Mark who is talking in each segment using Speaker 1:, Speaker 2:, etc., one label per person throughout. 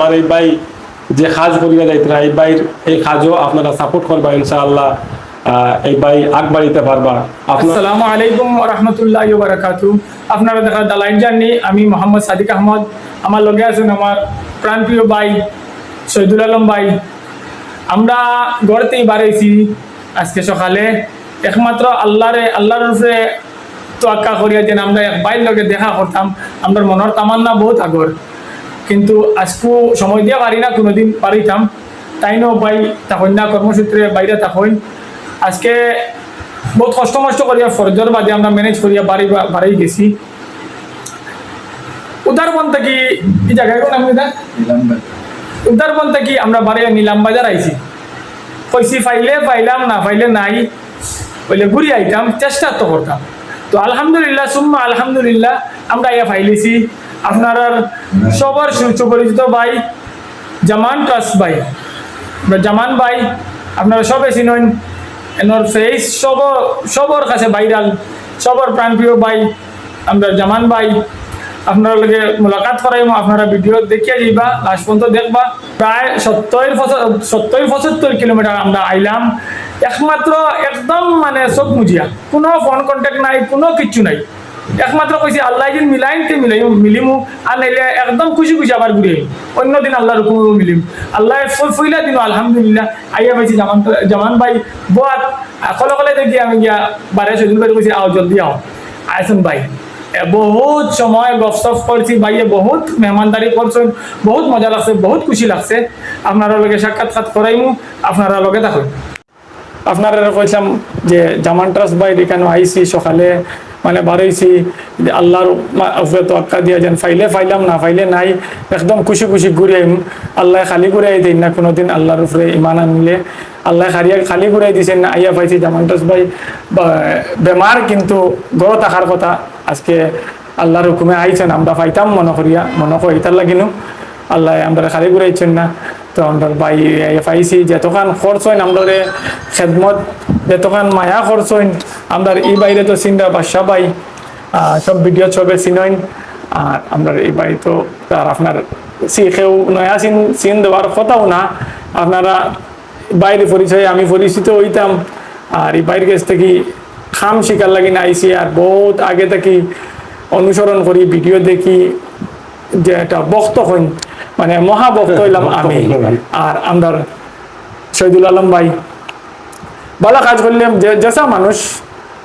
Speaker 1: আমার এই ভাই যে কাজ করিয়া যাইতে এই ভাইয়ের এই কাজও আপনারা সাপোর্ট করবা ইনশাআল্লাহ। এই ভাই আগ বাড়িতে পারবা।
Speaker 2: আসসালামু আলাইকুম রহমতুল্লাহ বারাকাতু আপনারা দেখা দালাইন জানি আমি মোহাম্মদ সাদিক আহমদ। আমার লগে আছেন আমার প্রাণপ্রিয় ভাই শহীদুল আলম ভাই। আমরা গড়তেই বাড়াইছি আজকে সকালে। একমাত্র আল্লাহরে, আল্লাহর রূপে তোয়াক্কা করিয়া যেন আমরা এক ভাইয়ের লগে দেখা করতাম। আমরা মনের তামান্না বহুত আগর। কিন্তু আজকু সময় দিয়া পারি না কোনোদিন পারিতাম। তাই নো ভাই তখন না কর্মসূত্রে বাইরে তখন আজকে বহুত কষ্ট মষ্ট করিয়া ফরজর বাদে আমরা ম্যানেজ করিয়া বাড়ি বাড়াই গেছি। উদারবন থেকে এই জায়গায় কোন আমি উদারবন থেকে আমরা বাড়িয়া নিলাম বাজার আইছি। কইছি ফাইলে পাইলাম না পাইলে নাই। বলে ঘুরি আইতাম চেষ্টা তো করতাম। তো আলহামদুলিল্লাহ সুম্মা আলহামদুলিল্লাহ আমরা ইয়া ফাইলেছি। আপনার সবার সুপরিচিত ভাই জামান ট্রাস্ট ভাই। জামান ভাই, আপনারা সবে চিনেন। এনর ফেস সব সবার কাছে ভাইরাল সবার প্রাণপ্রিয় ভাই, আমরা জামান ভাই। আপনারা লগে মোলাকাত করাইম, আপনারা ভিডিও দেখিয়ে যাইবা লাস্ট পর্যন্ত দেখবা। প্রায় সত্তর সত্তর পঁচাত্তর কিলোমিটার আমরা আইলাম। একমাত্র একদম মানে চোখ মুজিয়া। কোনো ফোন কন্ট্যাক্ট নাই, কোনো কিচ্ছু নাই। একমাত্র কইছি, আল্লাহ দিন মিলাইন তে মিলাই মিলিমু। আর একদম খুশি খুশি আবার ঘুরে অন্য দিন আল্লাহর হুকুম মিলিম। আল্লাহ ফুইলা দিন আলহামদুলিল্লাহ। আইয়া পাইছি জামান জামান ভাই, বোয়াত কলে কলে দেখি আমি গিয়া বারে সদিন ভাই কইছি, আও, জলদি আও। আইসুন ভাই বহুত সময় গপসপ করছি ভাইয়ে বহুত মেহমানদারি করছেন, বহুত মজা লাগছে, বহুত খুশি লাগছে। আপনারা লগে সাক্ষাৎকার করাইমু, আপনারা লগে থাকুন। আপনারা কইলাম যে জামান ট্রাস্ট ভাই, এখানে আইছি সকালে। মানে বাড়াইছি আল্লাহর উপরে আক্কা দিয়া যেন ফাইলে ফাইলাম, না ফাইলে নাই, একদম খুশি খুশি ঘুরে আল্লাহ খালি ঘুরাই দিন না, কোনোদিন আল্লাহর উপরে ইমান আনলে। আল্লাহ খালিয়া খালি ঘুরাই দিছেন না, আইয়া পাইছি জামান ট্রাস্ট ভাই। বেমার কিন্তু গড় থাকার কথা, আজকে আল্লাহর হুকুমে আইছেন, আমরা পাইতাম মনে করিয়া, মনে করি ইতার লাগিনু। আল্লাহ আমরা খালি ঘুরাইছেন না। তো আমরা বাই পাইছি যতখান খরচ হয় আমরা খেদমত যতখান মায়া খরচ হয় আমরা এই বাইরে তো চিন্তা বাসা পাই সব ভিডিও ছবে চিনইন আর আমরা এই বাড়ি তো আর আপনার শিখেও নয়া চিন চিন দেওয়ার কথাও না। আপনারা বাইরে পরিচয় আমি পরিচিত হইতাম। আর এই বাইরের কাছ থেকে খাম শিকার লাগি না আইসি আর বহুত আগে থেকে অনুসরণ করি ভিডিও দেখি যে একটা বক্ত হইন। মানে মহাবক্ত হইলাম আমি। আর আমরা শহীদুল আলম ভাই ভালো কাজ করলাম যে যেসা মানুষ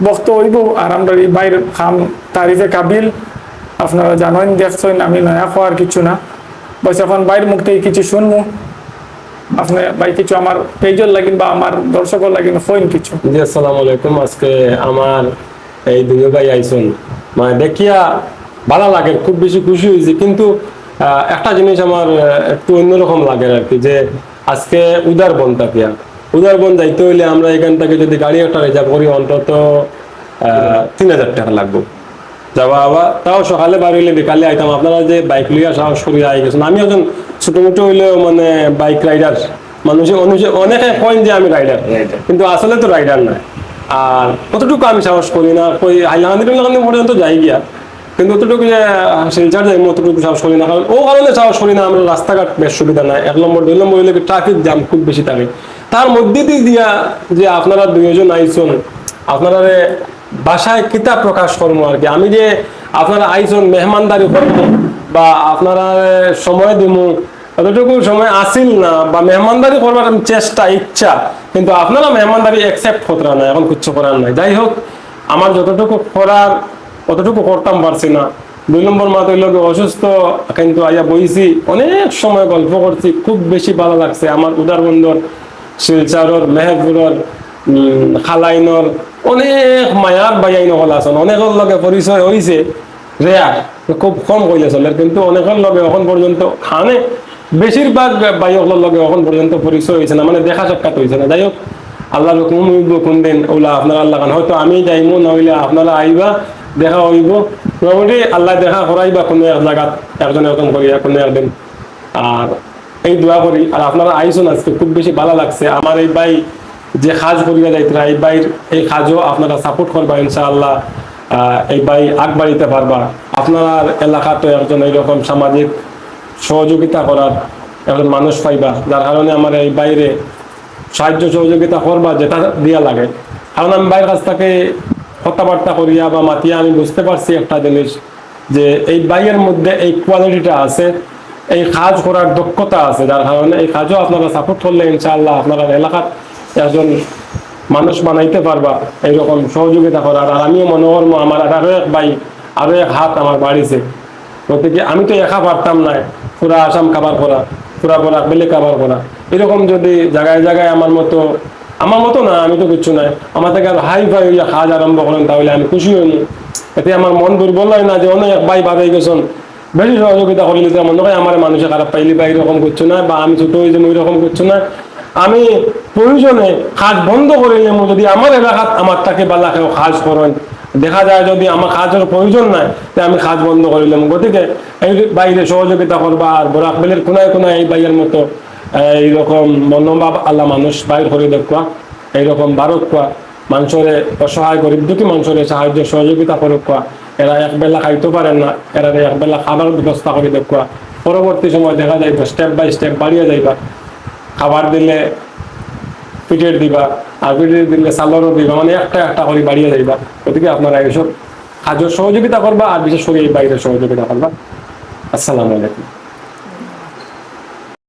Speaker 2: বক্ত হইব আর আমরা বাইর খাম, তারিফে কাবিল। আপনারা জানেন, দেখছেন, আমি নয়া খাওয়ার কিছু না। বাস এখন বাইর মুখ থেকে কিছু শুনব। কিছু আমার লাগিন বা আমার দর্শকর কিছু।
Speaker 1: আলাইকুম। আজকে আমার এই মানে দেখিয়া লাগে, খুব বেশি খুশি কিন্তু একটা জিনিস আমার একটু অন্যরকম লাগে আর কি, যে আজকে উদার বন থাকিয়া উদার বন যাইতে হইলে আমরা এখান থেকে যদি গাড়ি একটা রিজার্ভ করি অন্তত তিন হাজার টাকা লাগবে। যাওয়া আবার তাও সকালে বার হইলে বিকালে আইতাম। আপনারা যে বাইক লইয়া সাহস করিয়া আই গেছেন। আমি একজন ছোট মোটো হইলেও মানে বাইক রাইডার। মানুষে অনুষে- অনেকে কয়েন যে আমি রাইডার। কিন্তু আসলে তো রাইডার না। আর কতটুকু আমি সাহস করি না। কই হাইলাকান্দি টাইলাকান্দি পর্যন্ত যাই গিয়া। কিন্তু অতটুকু যে শিলচার যাই অতটুকু সাহস করি না। কারণ ও কারণে সাহস করি না আমরা রাস্তাঘাট বেশ সুবিধা নাই। এক নম্বর দুই নম্বর হইলে ট্রাফিক জ্যাম খুব বেশি থাকে। তার মধ্যে দিয়ে দিয়া যে আপনারা দুইজন আইসন আপনারা বাসায় কিতাব প্রকাশ করব আর কি। আমি যে আপনারা আইসন মেহমানদারি করব বা আপনারা সময় দিমু, এতটুকু সময় আসিল না বা মেহমানদারি করবার চেষ্টা, ইচ্ছা, কিন্তু আপনারা মেহমানদারি অ্যাকসেপ্ট করতে না এখন কিচ্ছু করার নাই। যাই হোক, আমার যতটুকু করার, অতটুকু করতাম পারছি না। দুই নম্বর মাত হইল গিয়ে অসুস্থ, কিন্তু আইয়া বইছি, অনেক সময় গল্প করছি, খুব বেশি ভালো লাগছে। আমার উদারবন্দর শিলচারর মেহেরপুরর খালাইনর অনেক মায়ার বাইয়াইন হল আছেন অনেকের লগে পরিচয় হয়েছে রেয়ার খুব কম কইলে চলে, কিন্তু অনেকের লগে এখন পর্যন্ত খানে। বেশিরভাগ বাইকগুলোর লগে এখন পর্যন্ত পরিচয় হয়েছে না মানে দেখা সাক্ষাৎ হয়েছে না। যাই হোক আল্লাহর হুকুম হইব কোন দিন। ওলা আপনারা আল্লাহ খান হয়তো আমি যাইমু নইলে আপনারা আইবা দেখা হইব মোটামুটি আল্লাহ দেখা করাইবা কোনো এক জায়গাত একজন একজন করিয়া কোনো একদিন আর এই দোয়া করি। আর আপনারা আইসুন আজকে, খুব বেশি ভালো লাগছে। আমার এই ভাই যে খাজ করিয়া যাইতে এই ভাইয়ের এই খাজও আপনারা সাপোর্ট করবা ইনশাআল্লাহ। এই ভাই আগ বাড়িতে পারবা। আপনার এলাকাতে একজন এইরকম সামাজিক সহযোগিতা করার একজন মানুষ পাইবা। যার কারণে আমার এই বাইরে সাহায্য সহযোগিতা করবা, যেটা দিয়া লাগে। কারণ আমি বাইরের কাছ থেকে কথাবার্তা করিয়া বা মাতিয়া আমি বুঝতে পারছি একটা জিনিস, যে এই বাইয়ের মধ্যে এই কোয়ালিটিটা আছে। এই কাজ করার দক্ষতা আছে। যার কারণে এই কাজও আপনারা সাপোর্ট করলে ইনশাআল্লাহ আপনারা এলাকার একজন মানুষ বানাইতে পারবা, এইরকম সহযোগিতা করার। আর আমিও মনে করব, আমার আরও এক ভাই, আরও এক হাত আমার বাড়িছে। গতিকে আমি তো একা পারতাম না, পুরা আসাম কাবার করা, পুরা পুরা বেলে কাবার করা। এরকম যদি জায়গায় জায়গায় আমার মতো আমার মতো না, আমি তো কিচ্ছু নাই। আমার থেকে আর হাই ফাই হইয়া কাজ আরম্ভ করেন, তাহলে আমি খুশি হইনি। এতে আমার মন দুর্বল হয় না যে অনেক ভাই বাবাই গেছেন। বেশি সহযোগিতা করলে যে মনে হয় আমার মানুষে খারাপ পাইলি বা এরকম করছ না, বা আমি ছোট হয়ে যাব এরকম করছ না। আমি প্রয়োজনে কাজ বন্ধ করে নেব যদি আমার এলাকাত আমার তাকে বালা কেউ কাজ করেন। দেখা যায় যদি আমার কাজের প্রয়োজন নাই, তে আমি কাজ বন্ধ করে নিলাম। গতিকে এই বাইরে সহযোগিতা করবা আর বরাক বেলের কোনায় কোনায় এই বাইয়ের মতো এইরকম মনোভাব আল্লাহ মানুষ বাইর করে দেখবা এইরকম ভারত কোয়া। মানুষের অসহায় গরিব দুঃখী মানুষের সাহায্য সহযোগিতা করুক এরা একবেলা খাইতে পারেন না। এরা একবেলা খাবার ব্যবস্থা করে দেখ পরবর্তী সময় দেখা যাইব স্টেপ বাই স্টেপ বাড়িয়ে যাইবা। খাবার দিলে পিঠের দিবা, আর পিঠের দিলে সালোয়ারও দিবা মানে একটা একটা করে বাড়িয়ে যাইবা। গতিকে আপনারা এইসব কাজের সহযোগিতা করবা, আর বিশেষ করে এই বাইরের সহযোগিতা করবা। আসসালামু আলাইকুম।